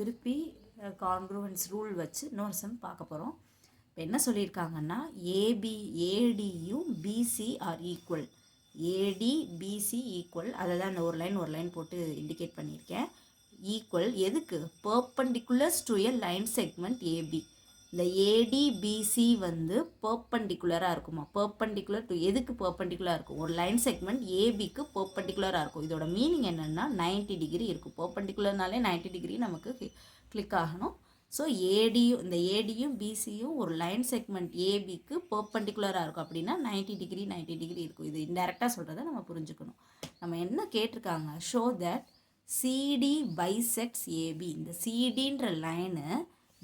திருப்பி கான்க்ரூவன்ஸ் ரூல் வச்சு இன்னொரு சம் பார்க்க போகிறோம் இப்போ என்ன சொல்லியிருக்காங்கன்னா AB ஏடியும் BC are equal AD BC equal அதை தான் இந்த ஒரு லைன் ஒரு லைன் போட்டு இண்டிகேட் பண்ணியிருக்கேன். ஈக்குவல் எதுக்கு? Perpendiculars to a line segment AB இந்த ஏடிபிசி வந்து பர்பண்டிகுலராக இருக்குமா? பர்பண்டிகுலர் டு எதுக்கு பர்பண்டிகுலராக இருக்கும்? ஒரு லைன் செக்மெண்ட் ஏபிக்கு பர்பண்டிகுலராக இருக்கும். இதோட மீனிங் என்னென்னா 90 டிகிரி இருக்கும். பர்பண்டிகுலர்னாலே 90 டிகிரி நமக்கு கிளிக் ஆகணும். ஸோ ஏடியும் இந்த ஏடியும் பிசியும் ஒரு லைன் செக்மெண்ட் ஏபிக்கு பர்பண்டிகுலராக இருக்கும். அப்படின்னா 90 டிகிரி 90 டிகிரி இருக்கும். இது இன்டெரக்டாக சொல்கிறத நம்ம புரிஞ்சுக்கணும். நம்ம என்ன கேட்டிருக்காங்க? Show that CD bisects AB இந்த சிடின்ற லைனு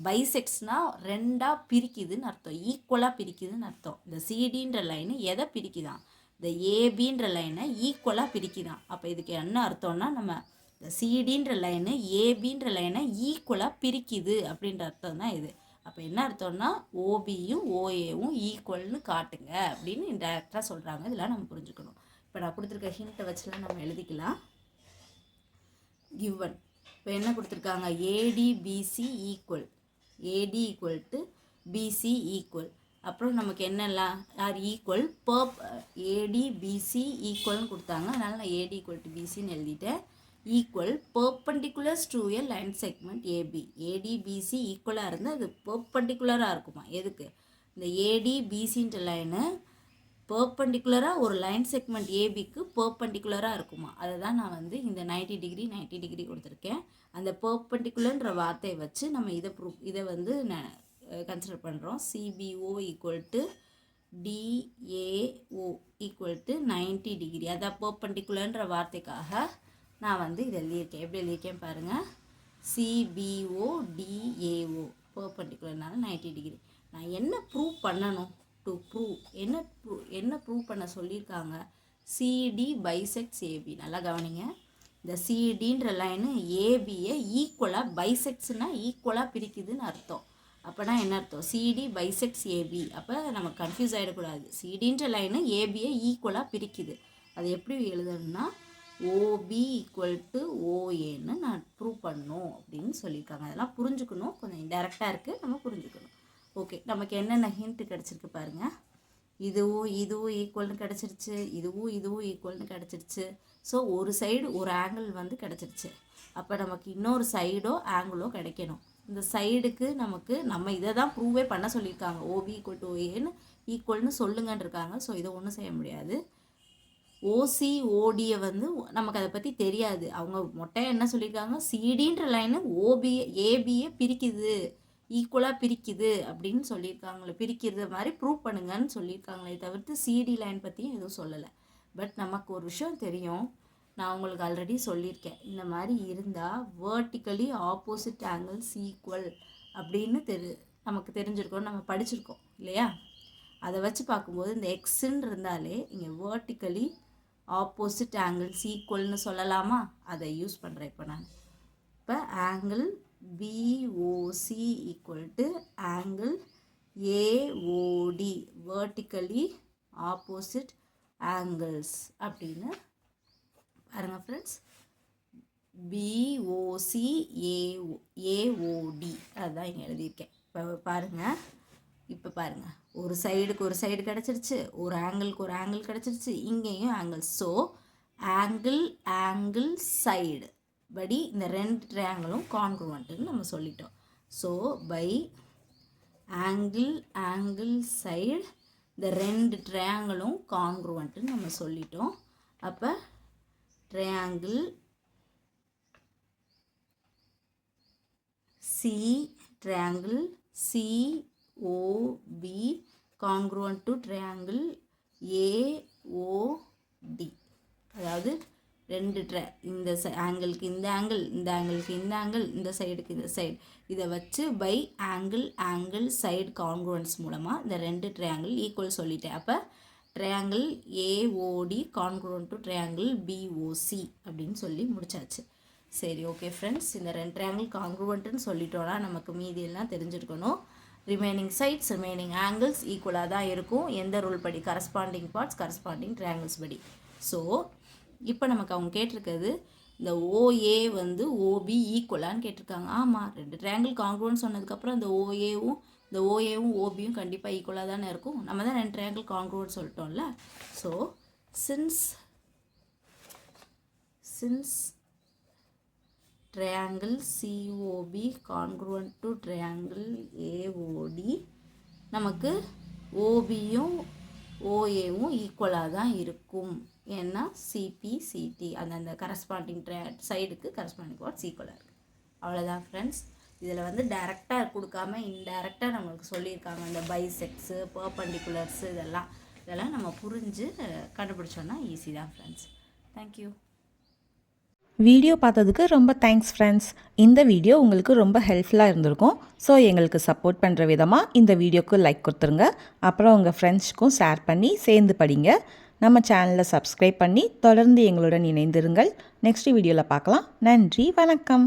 பைசெக்ஸ்னால் ரெண்டாக பிரிக்குதுன்னு அர்த்தம். ஈக்குவலாக பிரிக்குதுன்னு அர்த்தம். இந்த சிடின்ற லைனு எதை பிரிக்குதான்? இந்த ஏபின்ற லைனை ஈக்குவலாக பிரிக்குதான். அப்போ இதுக்கு என்ன அர்த்தம்னா நம்ம இந்த சிடின்ற லைனு ஏபின்ற லைனை ஈக்குவலாக பிரிக்குது அப்படின்ற அர்த்தம் தான் இது. அப்போ என்ன அர்த்தம்னா ஓபியும் ஓஏவும் ஈக்குவல்னு காட்டுங்க அப்படின்னு டேரெக்டாக சொல்கிறாங்க இதெல்லாம் நம்ம புரிஞ்சுக்கணும். இப்போ நான் கொடுத்துருக்க ஹிண்ட்டை வச்சுலாம் நம்ம எழுதிக்கலாம். கிவன் இப்போ என்ன கொடுத்துருக்காங்க? AD BC equal AD equal to BC equal அப்புறம் நமக்கு என்னெல்லாம் are equal perp AD BC ஈக்குவல்னு கொடுத்தாங்க. அதனால் நான் ஏடி ஈக்குவல் டு பிசின்னு எழுதிட்டேன். Equal perpendiculars to a line segment AB AD BC ஈக்குவலாக இருந்தால் அது பர்பண்டிகுலராக இருக்குமா? எதுக்கு? இந்த ஏடி பிசின்ற லைனு பர்பண்டிகுலராக ஒரு லைன் செக்மெண்ட் ஏபிக்கு பர்பண்டிகுலராக இருக்குமா? அதை தான் நான் வந்து இந்த 90 டிகிரி 90 டிகிரி கொடுத்துருக்கேன். அந்த பர்பண்டிகுலர்ன்ற வார்த்தையை வச்சு நம்ம இதை ப்ரூஃப் இதை வந்து கன்சிடர் பண்ணுறோம் CBO equal to DAO equal to ninety degree அதான் பர்பண்டிகுலர்ன்ற வார்த்தைக்காக நான் வந்து இதை எழுதியிருக்கேன். எப்படி எழுதியிருக்கேன் பாருங்கள் சிபிஓ டிஏஓ பர்பண்டிகுலர்னால 90 டிகிரி நான் என்ன ப்ரூவ் பண்ணணும்? டு ப்ரூவ் என்ன ப்ரூ என்ன ப்ரூவ் பண்ண சொல்லியிருக்காங்க? சிடி பைசெக்ஸ் ஏபி நல்லா கவனிங்க. இந்த சிடின்ற லைனு ஏபியை ஈக்குவலாக பைசெக்ஸ்னால் ஈக்குவலாக பிரிக்குதுன்னு அர்த்தம். அப்போனா என்ன அர்த்தம்? சிடி பைசெக்ஸ் ஏபி அப்போ நம்ம கன்ஃபியூஸ் ஆகிடக்கூடாது சிடின்ற லைனு ஏபியை ஈக்குவலாக பிரிக்குது. அது எப்படி எழுதணும்னா ஓபி ஈக்குவல் டு ஓஏன்னு நான் ப்ரூவ் பண்ணும் அப்படின்னு சொல்லியிருக்காங்க. அதெல்லாம் புரிஞ்சுக்கணும். கொஞ்சம் இன்டெரக்டாக இருக்குது நம்ம புரிஞ்சுக்கணும். ஓகே நமக்கு என்னென்ன ஹிண்ட் கிடச்சிருக்கு பாருங்கள் இதுவும் இதுவும் ஈக்குவல்னு கிடச்சிருச்சு. இதுவும் இதுவும் ஈக்குவல்னு கிடச்சிருச்சு. ஸோ ஒரு சைடு ஒரு ஆங்கிள் வந்து கிடச்சிருச்சு. அப்போ நமக்கு இன்னொரு சைடோ ஆங்கிளோ கிடைக்கணும். இந்த சைடுக்கு நமக்கு நம்ம இதை தான் ப்ரூவே பண்ண சொல்லியிருக்காங்க. ஓபி ஈக்குவல் டு ஓஏன்னு ஈக்குவல்னு சொல்லுங்கன்னு இருக்காங்க ஸோ இதை ஒன்றும் செய்ய முடியாது. ஓசி ஓடியை வந்து நமக்கு அதை பற்றி தெரியாது. அவங்க மொட்டையாக என்ன சொல்லியிருக்காங்க? சிடின்ற லைனு ஓபியை ஏபியை பிரிக்குது. ஈக்குவலாக பிரிக்குது அப்படின்னு சொல்லியிருக்காங்களே பிரிக்கிறது மாதிரி ப்ரூவ் பண்ணுங்கன்னு சொல்லியிருக்காங்களே தவிர்த்து சிடி லைன் பற்றியும் எதுவும் சொல்லலை. பட் நமக்கு ஒரு விஷயம் தெரியும். நான் உங்களுக்கு ஆல்ரெடி சொல்லியிருக்கேன். இந்த மாதிரி இருந்தால் வேர்ட்டிக்கலி ஆப்போசிட் ஆங்கிள்ஸ் ஈக்குவல் அப்படின்னு தெரு நமக்கு தெரிஞ்சிருக்கோம் நம்ம படிச்சிருக்கோம் இல்லையா? அதை வச்சு பார்க்கும்போது இந்த எக்ஸுன்னு இருந்தாலே இங்கே வேர்ட்டிக்கலி ஆப்போசிட் ஆங்கிள்ஸ் ஈக்குவல்னு சொல்லலாமா? அதை யூஸ் பண்ணுறேன் இப்போ நான். இப்போ angle BOC equal to angle AOD vertically opposite angles அப்படின்னு பாருங்கள் ஃப்ரெண்ட்ஸ் பிஓசி ஏஓ ஏஓடி அதுதான் இங்கே எழுதியிருக்கேன். இப்போ பாருங்கள் இப்போ பாருங்கள் ஒரு சைடுக்கு ஒரு சைடு கிடச்சிருச்சு ஒரு ஆங்கிளுக்கு ஒரு ஆங்கிள் கிடச்சிருச்சு இங்கேயும் angle so angle angle side படி இந்த ரெண்டு ட்ரையாங்கிளும் கான்க்ருவன்ட்டுன்னு நம்ம சொல்லிட்டோம். So by angle angle side இந்த ரெண்டு ட்ரையாங்கிளும் கான்க்ருவன்ட்டுன்னு நம்ம சொல்லிட்டோம். அப்போ triangle C triangle COB congruent to triangle A ரெண்டு ட்ரை இந்த ஆங்கிளுக்கு இந்த ஆங்கிள் இந்த ஆங்கிளுக்கு இந்த ஆங்கிள் இந்த சைடுக்கு இந்த சைடு இதை வச்சு by angle angle side congruence மூலமாக இந்த ரெண்டு ட்ரையாங்கிள் ஈக்குவல் சொல்லிட்டேன். அப்போ triangle AOD congruent to triangle BOC அப்படின்னு சொல்லி முடிச்சாச்சு. சரி ஓகே ஃப்ரெண்ட்ஸ் இந்த ரெண்டு ட்ரையாங்கிள் கான்க்ருவன்ட்டுன்னு சொல்லிட்டோன்னா நமக்கு மீதியெல்லாம் தெரிஞ்சிருக்கணும். ரிமைனிங் சைட்ஸ் ரிமைனிங் ஆங்கிள்ஸ் ஈக்குவலாக தான் இருக்கும். எந்த ரூல் படி? கரஸ்பாண்டிங் பார்ட்ஸ் கரஸ்பாண்டிங் ட்ரையாங்கிள்ஸ் படி. ஸோ இப்போ நமக்கு அவங்க கேட்டிருக்கிறது இந்த ஓஏ வந்து ஓபி ஈக்குவலான்னு கேட்டிருக்காங்க. ஆமாம் ரெண்டு ட்ரையாங்கிள் காங்க்ரூன்னு சொன்னதுக்கப்புறம் இந்த ஓஏவும் இந்த ஓஏவும் ஓபியும் கண்டிப்பாக ஈக்குவலாக தானே இருக்கும். நம்ம தான் ரெண்டு triangle congruent சொல்லிட்டோம்ல. So since since triangle COB congruent to triangle AOD நமக்கு ஓபியும் ஓஏவும் ஈக்குவலாக தான் இருக்கும். ஏன்னா சிபி சிடி அந்தந்த கரஸ்பாண்டிங் சைடுக்கு கரஸ்பாண்டிங் வாட்ஸ் ஈக்குவலாக இருக்குது அவ்வளோதான் ஃப்ரெண்ட்ஸ் இதில் வந்து டைரெக்டாக கொடுக்காம இன்டைரக்டாக நம்மளுக்கு சொல்லியிருக்காங்க. இந்த பைசெக்ஸு பர்பண்டிகுலர்ஸு இதெல்லாம். இதெல்லாம் நம்ம புரிஞ்சு கண்டுபிடிச்சோன்னா ஈஸி தான் ஃப்ரெண்ட்ஸ் தேங்க்யூ வீடியோ பார்த்ததுக்கு ரொம்ப தேங்க்ஸ் ஃப்ரெண்ட்ஸ் இந்த வீடியோ உங்களுக்கு ரொம்ப ஹெல்ப்ஃபுல்லாக இருந்திருக்கும். ஸோ எங்களுக்கு சப்போர்ட் பண்ணுற விதமாக இந்த வீடியோக்கு லைக் கொடுத்துருங்க. அப்புறம் உங்கள் ஃப்ரெண்ட்ஸ்க்கும் ஷேர் பண்ணி சேர்ந்து படிங்க. நம்ம சேனலை சப்ஸ்கிரைப் பண்ணி தொடர்ந்து எங்களுடன் இணைந்திருங்கள். நெக்ஸ்ட் வீடியோவில் பார்க்கலாம். நன்றி வணக்கம்.